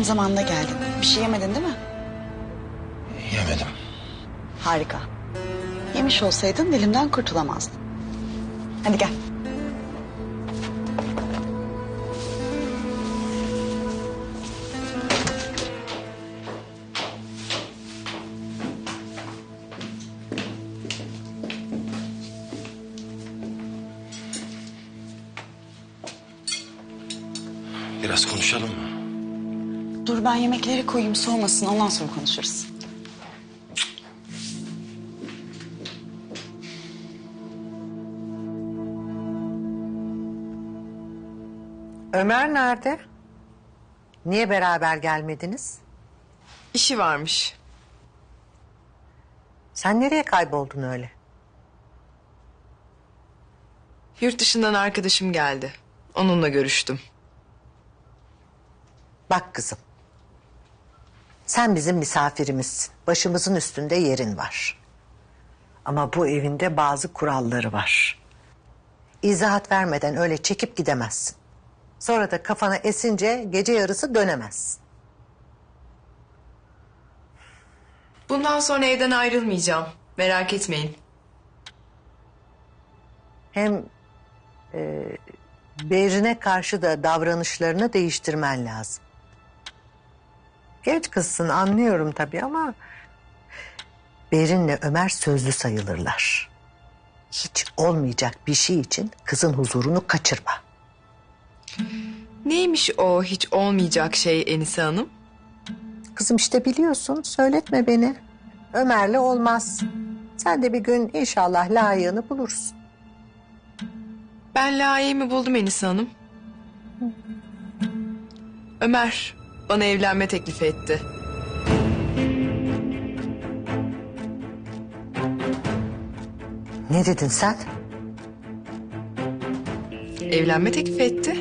Tam zamanında geldin. Bir şey yemedin değil mi? Yemedim. Harika. Yemiş olsaydın dilimden kurtulamazdın. Hadi gel. Biraz konuşalım mı? Dur ben yemekleri koyayım soğumasın ondan sonra konuşuruz. Ömer nerede? Niye beraber gelmediniz? İşi varmış. Sen nereye kayboldun öyle? Yurt dışından arkadaşım geldi. Onunla görüştüm. Bak kızım. Sen bizim misafirimizsin. Başımızın üstünde yerin var. Ama bu evinde bazı kuralları var. İzahat vermeden öyle çekip gidemezsin. Sonra da kafana esince gece yarısı dönemezsin. Bundan sonra evden ayrılmayacağım. Merak etmeyin. Hem e, Berin'e karşı da davranışlarını değiştirmen lazım. Genç kızsın anlıyorum tabii ama... Berin'le Ömer sözlü sayılırlar. Hiç olmayacak bir şey için kızın huzurunu kaçırma. Neymiş o hiç olmayacak şey Enise Hanım? Kızım işte biliyorsun söyletme beni. Ömer'le olmaz. Sen de bir gün inşallah layığını bulursun. Ben layığımı buldum Enise Hanım. Ömer bana evlenme teklifi etti. Ne dedin sen? Evlenme teklifi etti.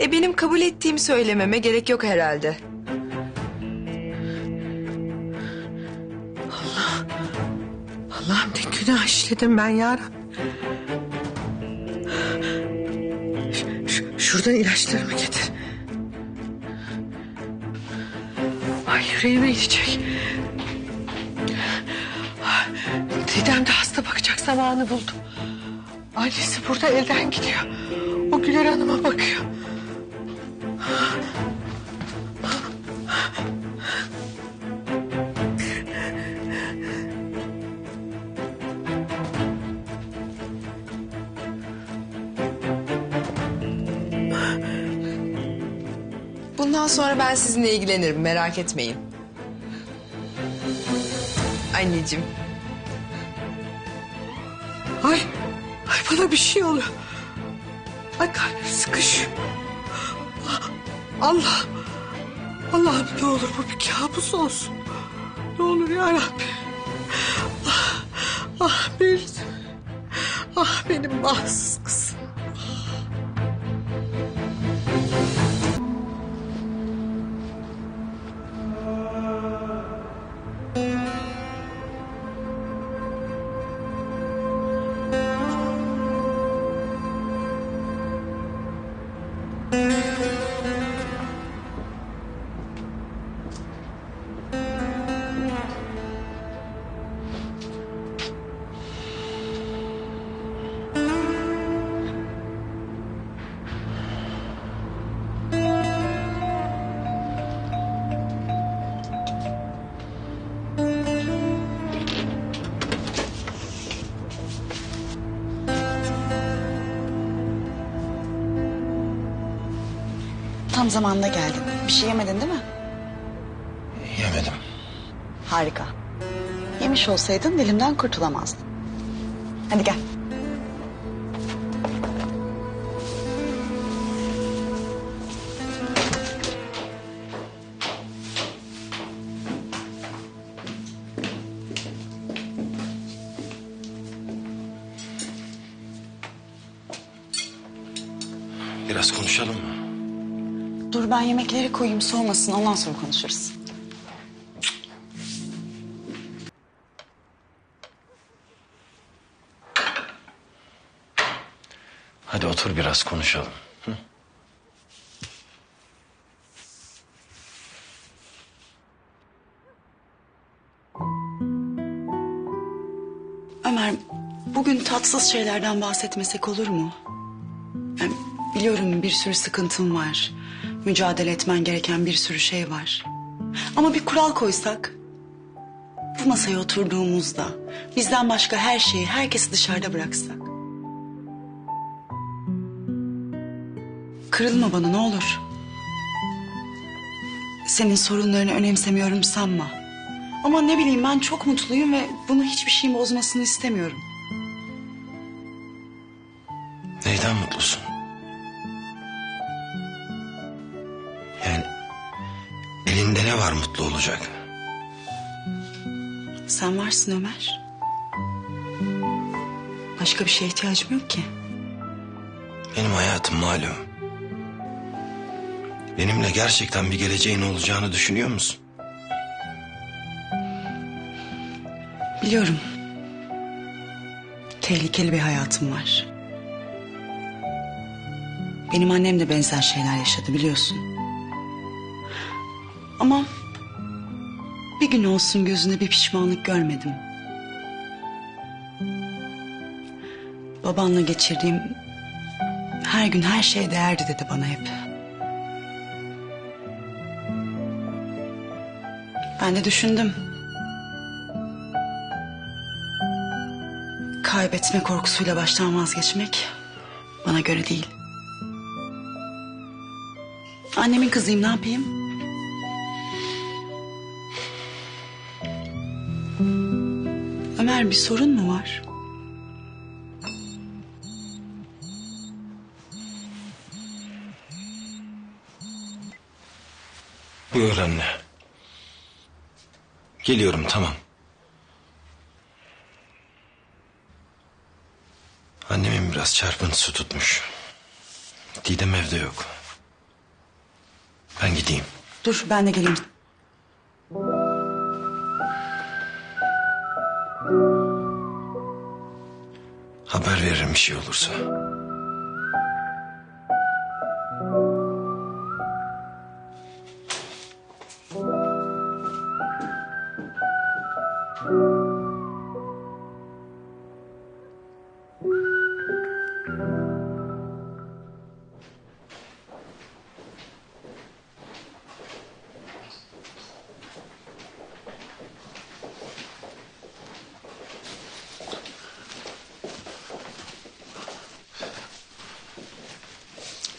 E benim kabul ettiğimi söylememe gerek yok herhalde. Allah'ım ne günah işledim ben ya. Şuradan ilaçlarımı getir. Ay yüreğime inecek. Didem de hasta bakacak zamanı buldum. Annesi burada elden gidiyor. O Güler Hanım'a bakıyor. Bundan sonra ben sizinle ilgilenirim merak etmeyin. Anneciğim Ay, ay bana bir şey oluyor. Ay kalbim sıkışıyor. Allah, Allah'ım ne olur bu bir kabus olsun. Ne olur ya Rabbi. Ah, ah benim, ah benim bahtsız kızım. Tam zamanında geldin. Bir şey yemedin değil mi? Yemedim. Harika. Yemiş olsaydın dilimden kurtulamazdın. Hadi gel. Biraz konuşalım mı? Dur ben yemekleri koyayım soğumasın ondan sonra konuşuruz. Hadi otur biraz konuşalım. Ömer, bugün tatsız şeylerden bahsetmesek olur mu? Yani biliyorum bir sürü sıkıntım var. Mücadele etmen gereken bir sürü şey var. Ama bir kural koysak. Bu masaya oturduğumuzda bizden başka her şeyi, herkesi dışarıda bıraksak. Kırılma bana ne olur. Senin sorunlarını önemsemiyorum sanma. Ama ne bileyim ben çok mutluyum ve bunu hiçbir şeyin bozmasını istemiyorum. Neyden mutlusun? Elinde ne var mutlu olacak? Sen varsın Ömer. Başka bir şeye ihtiyacım yok ki. Benim hayatım malum. Benimle gerçekten bir geleceğin olacağını düşünüyor musun? Biliyorum. Tehlikeli bir hayatım var. Benim annem de benzer şeyler yaşadı biliyorsun. Ama bir gün olsun gözünde bir pişmanlık görmedim. Babanla geçirdiğim her gün her şey değerdi dedi bana hep. Ben de düşündüm. Kaybetme korkusuyla baştan vazgeçmek bana göre değil. Annemin kızıyım ne yapayım? Ömer bir sorun mu var? Buyur anne. Geliyorum tamam. Annemin biraz çarpıntısı tutmuş. Didem evde yok. Ben gideyim. Dur ben de geleyim. Haber veririm bir şey olursa.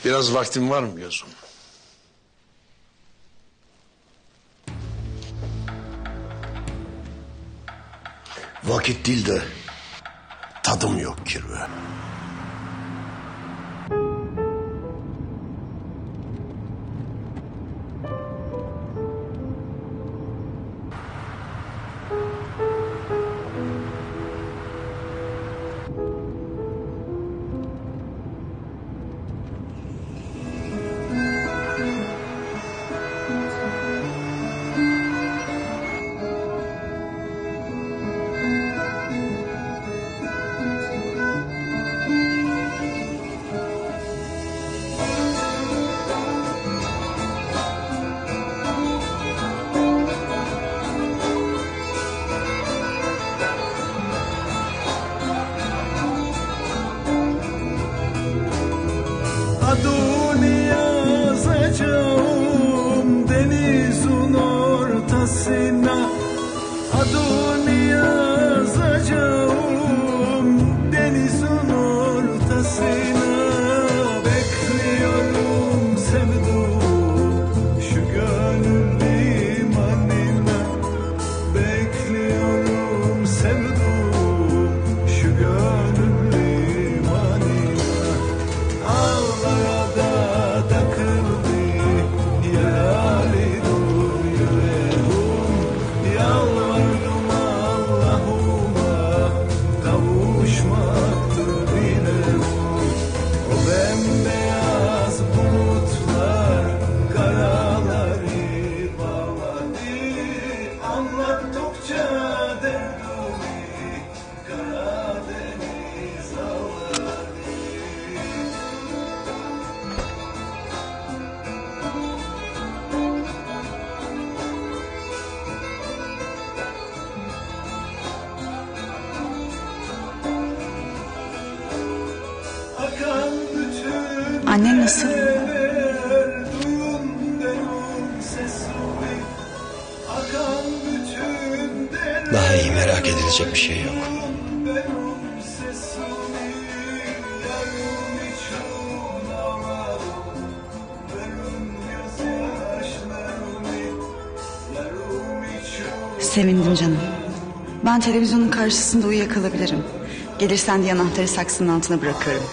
Biraz vaktin var mı gözüm? Vakit değil de tadım yok kirve. Annen nasıl? Daha iyi merak edilecek bir şey yok. Sevindim canım. Ben televizyonun karşısında uyuyakalabilirim. Gelirsen diye anahtarı saksının altına bırakıyorum.